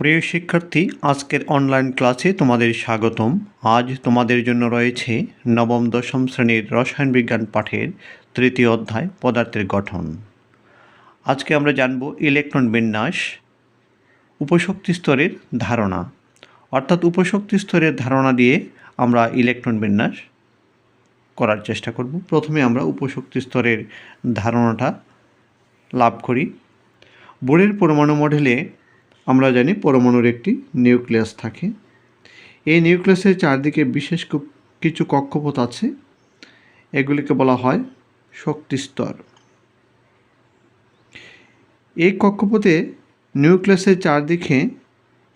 প্রিয় শিক্ষার্থী, আজকের অনলাইন ক্লাসে তোমাদের স্বাগতম। আজ তোমাদের জন্য রয়েছে নবম দশম শ্রেণির রসায়ন বিজ্ঞান পাঠের তৃতীয় অধ্যায়, পদার্থের গঠন। আজকে আমরা জানব ইলেকট্রন বিন্যাস, উপশক্তি স্তরের ধারণা। অর্থাৎ উপশক্তি স্তরের ধারণা দিয়ে আমরা ইলেকট্রন বিন্যাস করার চেষ্টা করব। প্রথমে আমরা উপশক্তি স্তরের ধারণাটা লাভ করি। বোর্ডের পরমাণু মডেলে আমরা জানি পরমাণুর একটি নিউক্লিয়াস থাকে। এই নিউক্লিয়াসের চারদিকে বিশেষ কিছু কক্ষপথ আছে। এগুলিকে বলা হয় শক্তি স্তর। এই কক্ষপথে নিউক্লিয়াসের চারদিকে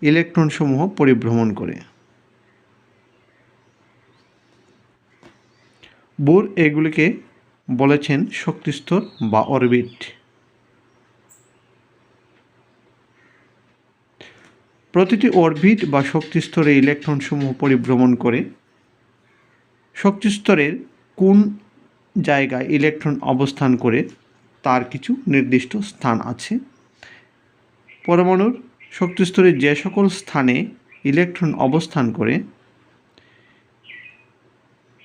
ইলেকট্রনসমূহ পরিভ্রমণ করে। বোর এগুলিকে বলেছেন শক্তিস্তর বা অরবিট। প্রতিটি অরবিট বা শক্তিস্তরে ইলেকট্রনসমূহ পরিভ্রমণ করে। শক্তিস্তরের কোন জায়গায় ইলেকট্রন অবস্থান করে, তার কিছু নির্দিষ্ট স্থান আছে। পরমাণুর শক্তিস্তরে যে সকল স্থানে ইলেকট্রন অবস্থান করে,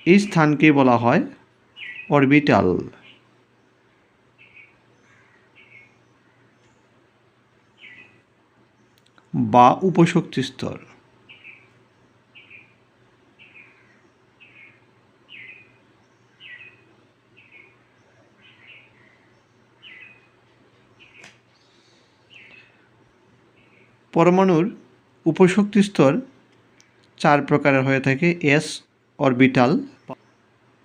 এই স্থানকে বলা হয় অরবিটাল। বা উপশক্তি স্তর। পরমাণুর উপশক্তি স্তর চার প্রকারের হয়ে থাকে S orbital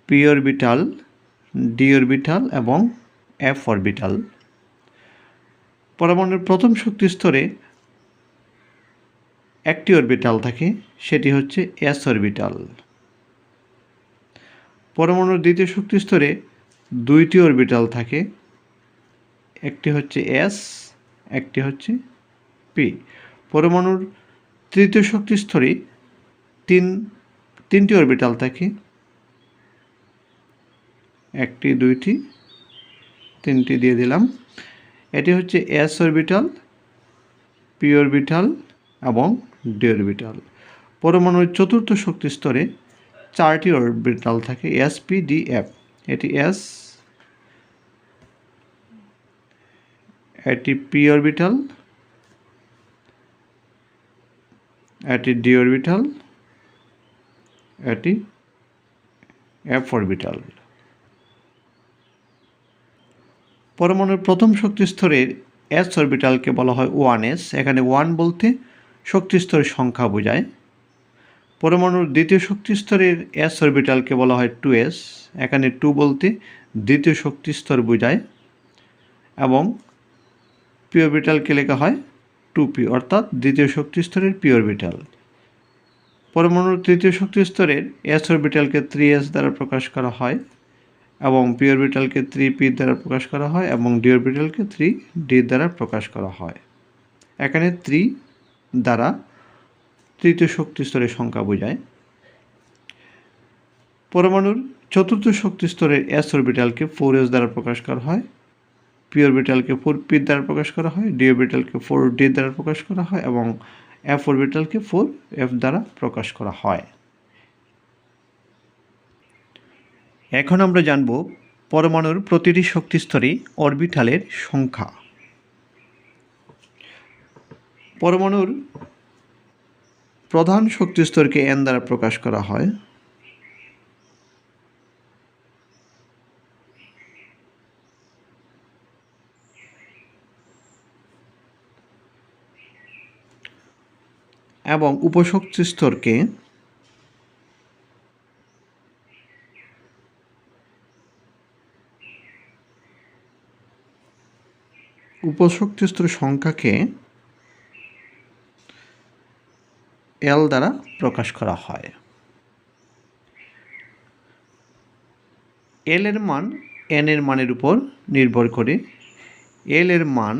P orbital D orbital এবং এফ অরবিটাল পরমাণুর প্রথম শক্তি স্তরে একটি অরবিটাল থাকে, সেটি হচ্ছে এস অরবিটাল পরমাণুর দ্বিতীয় শক্তি স্তরে দুইটি অরবিটাল থাকে, একটি হচ্ছে এস একটি হচ্ছে পি পরমাণুর তৃতীয় শক্তি স্তরে তিন, তিনটি অরবিটাল থাকে, একটি, দুইটি, তিনটি দিয়ে দিলাম। এটি হচ্ছে এস অরবিটাল পি অরবিটাল এবং ডি পরমাণুর চতুর্থ শক্তি স্তরে চারটি অরবিটাল থাকে এস পি ডি এফ এটি এস এটি পি অরবিটাল, এটি ডি অরবিটাল, এটি এফ অরবিটাল। পরমাণুর প্রথম শক্তি স্তরের এস অরবিটালকে বলা হয় ওয়ান এস। এখানে ওয়ান বলতে শক্তি স্তরের সংখ্যা বোঝায়। পরমাণুর দ্বিতীয় শক্তি স্তরের এস অরবিটালকে বলা হয় টু এস এখানে টু বলতে দ্বিতীয় শক্তি স্তর বোঝায় এবং পি অরবিটালকে লেখা হয় টু পি অর্থাৎ দ্বিতীয় শক্তি স্তরের পি অরবিটাল পরমাণুর তৃতীয় শক্তি স্তরের এস অরবিটালকে থ্রি এস দ্বারা প্রকাশ করা হয় এবং পি অরবিটালকে থ্রি পি দ্বারা প্রকাশ করা হয় এবং ডি অরবিটালকে থ্রি ডি দ্বারা প্রকাশ করা হয়। এখানে থ্রি দ্বারা তৃতীয় শক্তি স্তরের সংখ্যা বোঝায়। পরমাণুর চতুর্থ শক্তি স্তরের এস অরবিটালকে ফোর এস দ্বারা প্রকাশ করা হয়। পি অরবিটালকে ফোর পি দ্বারা প্রকাশ করা হয়। ডি অরবিটালকে ফোর ডি দ্বারা প্রকাশ করা হয় এবং এফ অরবিটালকে ফোর এফ দ্বারা প্রকাশ করা হয়। এখন আমরা জানব পরমাণুর প্রতিটি শক্তি স্তরে অরবিটালের সংখ্যা। পরমাণুর প্রধান শক্তি স্তরকে এন দ্বারা প্রকাশ করা হয়। এবং উপশক্তি স্তরকে উপশক্তি স্তরের সংখ্যাকে এল দ্বারা প্রকাশ করা হয়। এল এর মান এন এর মানের উপর নির্ভর করে। এল এর মান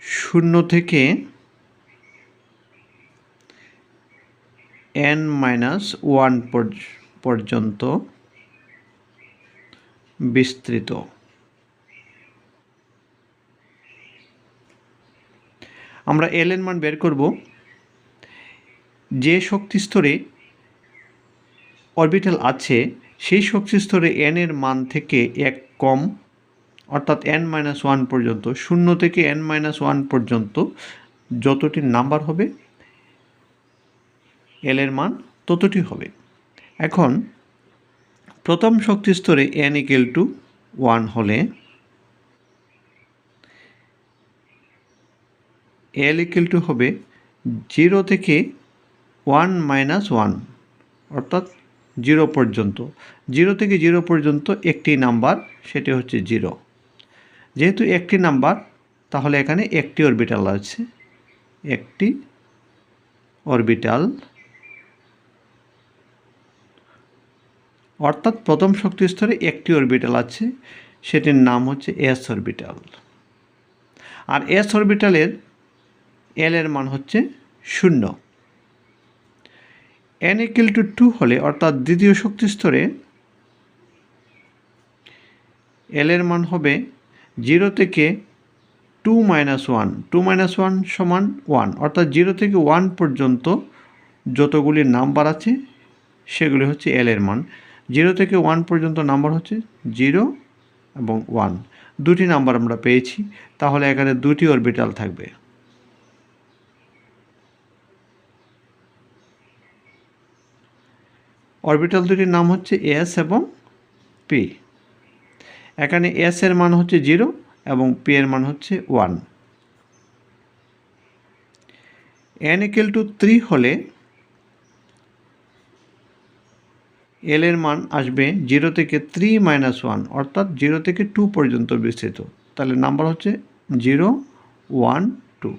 শূন্য থেকে এন মাইনাস ওয়ান পর্যন্ত বিস্তৃত। আমরা এল এর মান বের করব। যে শক্তি স্তরে অরবিটাল আছে, সেই শক্তি স্তরে এন এর মান থেকে এক কম, অর্থাৎ এন মাইনাস ওয়ান পর্যন্ত, শূন্য থেকে এন মাইনাস ওয়ান পর্যন্ত যতটি নাম্বার হবে, এল এর মান ততটি হবে। এখন প্রথম শক্তি স্তরে এন ইকেল টু ওয়ান হলে এল ইকেল টু হবে জিরো থেকে ওয়ান মাইনাস ওয়ান, অর্থাৎ জিরো পর্যন্ত। জিরো থেকে জিরো পর্যন্ত একটি নাম্বার, সেটি হচ্ছে জিরো। যেহেতু একটি নাম্বার, তাহলে এখানে একটি অরবিটাল আছে। একটি অরবিটাল অর্থাৎ প্রথম শক্তি স্তরে একটি অরবিটাল আছে, সেটির নাম হচ্ছে এস অরবিটাল আর এস অরবিটালের এল এর মান হচ্ছে শূন্য। এন ইকুয়াল টু টু হলে, অর্থাৎ দ্বিতীয় শক্তি স্তরে এল এর মান হবে জিরো থেকে two minus one two minus one সমান ওয়ান অর্থাৎ জিরো থেকে ওয়ান পর্যন্ত যতগুলি নাম্বার আছে, সেগুলি হচ্ছে এল এর মান। জিরো থেকে ওয়ান পর্যন্ত নাম্বার হচ্ছে জিরো এবং ওয়ান দুটি নাম্বার আমরা পেয়েছি, তাহলে এখানে দুটি অরবিটাল থাকবে। অরবিটাল দুটির নাম হচ্ছে এস এবং পি এখানে এস এর মান হচ্ছে জিরো এবং পি এর মান হচ্ছে one N equal to three হলে এল এর মান আসবে জিরো থেকে থ্রি মাইনাস ওয়ান অর্থাৎ জিরো থেকে টু পর্যন্ত বিস্তৃত। তাহলে নাম্বার হচ্ছে জিরো ওয়ান টু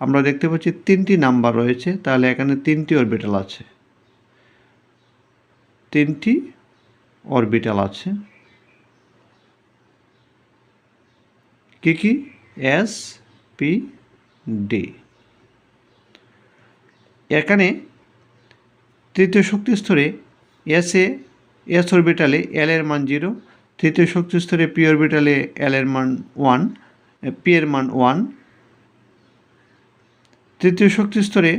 আমরা দেখতে পাচ্ছি তিনটি নাম্বার রয়েছে, তাহলে এখানে তিনটি অরবিটাল আছে। তিনটি অরবিটাল আছে। কি কি? এস পি ডি এখানে তৃতীয় শক্তি স্তরে এস এ এস অরবিটালে এল এর মান জিরো তৃতীয় শক্তি স্তরে পি অরবিটালে এল এর মান ওয়ান পি এর মান ওয়ান তৃতীয় শক্তি স্তরে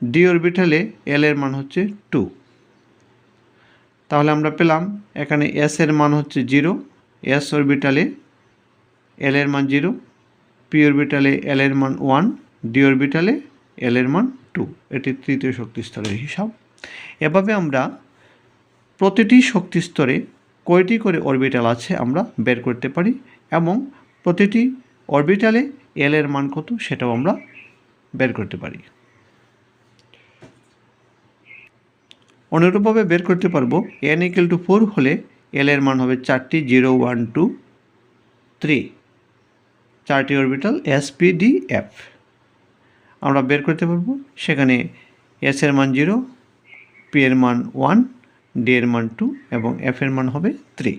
ডি অরবিটালে এল এর মান হচ্ছে টু তাহলে আমরা পেলাম, এখানে এস এর মান হচ্ছে জিরো এস অরবিটালে এল এর মান জিরো পি অরবিটালে এল এর মান ওয়ান ডি অরবিটালে এল এর মান টু এটি তৃতীয় শক্তি স্তরের হিসাব। এভাবে আমরা প্রতিটি শক্তি স্তরে কয়টি করে অরবিটাল আছে আমরা বের করতে পারি এবং প্রতিটি অরবিটালে এল এর মান কত সেটাও আমরা বের করতে পারি। অনুরূপভাবে বের করতে পারব এন ইকুয়াল টু ফোর হলে এল এর মান হবে চারটি জিরো ওয়ান টু থ্রি চারটি orbital S P D F আমরা বের করতে পারব, সেখানে এস এর মান জিরো পি এর মান ওয়ান ডি এর মান টু এবং এফ এর মান হবে থ্রি